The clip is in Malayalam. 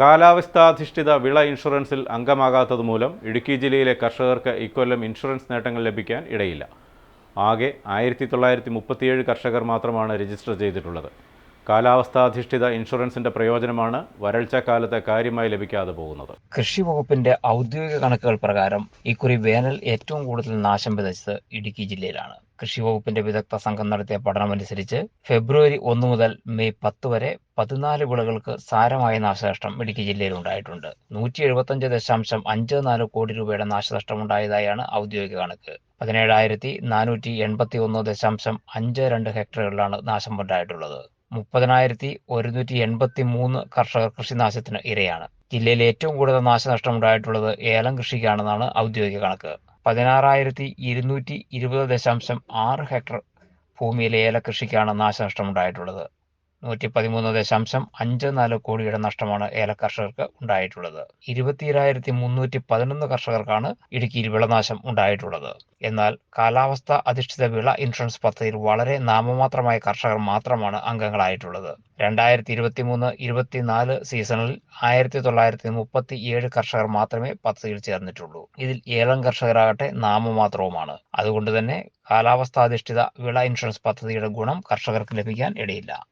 കാലാവസ്ഥാധിഷ്ഠിത വിള ഇൻഷുറൻസിൽ അംഗമാകാത്തത് മൂലം ഇടുക്കി ജില്ലയിലെ കർഷകർക്ക് ഇക്കൊല്ലം ഇൻഷുറൻസ് നേട്ടങ്ങൾ ലഭിക്കാൻ ഇടയില്ല. ആകെ ആയിരത്തി തൊള്ളായിരത്തി മുപ്പത്തിയേഴ് കർഷകർ മാത്രമാണ് രജിസ്റ്റർ ചെയ്തിട്ടുള്ളത്. കാലാവസ്ഥാധിഷ്ഠിത ഇൻഷുറൻസിന്റെ പ്രയോജനമാണ് വരൾച്ച കാലത്ത് കാര്യമായി ലഭിക്കാതെ പോകുന്നത്. കൃഷി വകുപ്പിന്റെ ഔദ്യോഗിക കണക്കുകൾ പ്രകാരം ഇക്കുറി വേനൽ ഏറ്റവും കൂടുതൽ നാശം വിതച്ചത് ഇടുക്കി ജില്ലയിലാണ്. കൃഷി വകുപ്പിന്റെ വിദഗ്ധ സംഘം നടത്തിയ പഠനമനുസരിച്ച് ഫെബ്രുവരി ഒന്ന് മുതൽ മെയ് പത്ത് വരെ പതിനാല് വിളകൾക്ക് സാരമായ നാശനഷ്ടം ഇടുക്കി ജില്ലയിൽ ഉണ്ടായിട്ടുണ്ട്. നൂറ്റി എഴുപത്തഞ്ച് ദശാംശം അഞ്ച് നാല് കോടി രൂപയുടെ നാശനഷ്ടം ഉണ്ടായതായാണ് ഔദ്യോഗിക കണക്ക്. പതിനേഴായിരത്തി നാനൂറ്റി എൺപത്തി ഒന്ന് ദശാംശം അഞ്ച് രണ്ട് ഹെക്ടറുകളിലാണ് നാശം ഉണ്ടായിട്ടുള്ളത്. മുപ്പതിനായിരത്തി ഒരുന്നൂറ്റി എൺപത്തി മൂന്ന് കർഷകർ കൃഷിനാശത്തിന് ഇരയാണ്. ജില്ലയിൽ ഏറ്റവും കൂടുതൽ നാശനഷ്ടമുണ്ടായിട്ടുള്ളത് ഏലം കൃഷിക്കാണെന്നാണ് ഔദ്യോഗിക കണക്ക്. പതിനാറായിരത്തി ഇരുന്നൂറ്റി ഇരുപത് ദശാംശം ആറ് ഹെക്ടർ ഭൂമിയിലെ ഏലകൃഷിക്കാണ് നാശനഷ്ടം ഉണ്ടായിട്ടുള്ളത് നൂറ്റി പതിമൂന്ന് ദശാംശം അഞ്ച് നാല് കോടിയുടെ നഷ്ടമാണ് ഏല കർഷകർക്ക് ഉണ്ടായിട്ടുള്ളത്. ഇരുപത്തിയേഴായിരത്തി മുന്നൂറ്റി പതിനൊന്ന് കർഷകർക്കാണ് ഇടുക്കിയിൽ വിളനാശം ഉണ്ടായിട്ടുള്ളത്. എന്നാൽ കാലാവസ്ഥ അധിഷ്ഠിത വിള ഇൻഷുറൻസ് പദ്ധതിയിൽ വളരെ നാമമാത്രമായ കർഷകർ മാത്രമാണ് അംഗങ്ങളായിട്ടുള്ളത്. രണ്ടായിരത്തി ഇരുപത്തി മൂന്ന് ഇരുപത്തിനാല് സീസണിൽ ആയിരത്തി തൊള്ളായിരത്തി മുപ്പത്തി ഏഴ് കർഷകർ മാത്രമേ പദ്ധതിയിൽ ചേർന്നിട്ടുള്ളൂ. ഇതിൽ ഏലം കർഷകരാകട്ടെ നാമമാത്രവുമാണ്. അതുകൊണ്ട് തന്നെ കാലാവസ്ഥാധിഷ്ഠിത വിള ഇൻഷുറൻസ് പദ്ധതിയുടെ ഗുണം കർഷകർക്ക് ലഭിക്കാൻ ഇടയില്ല.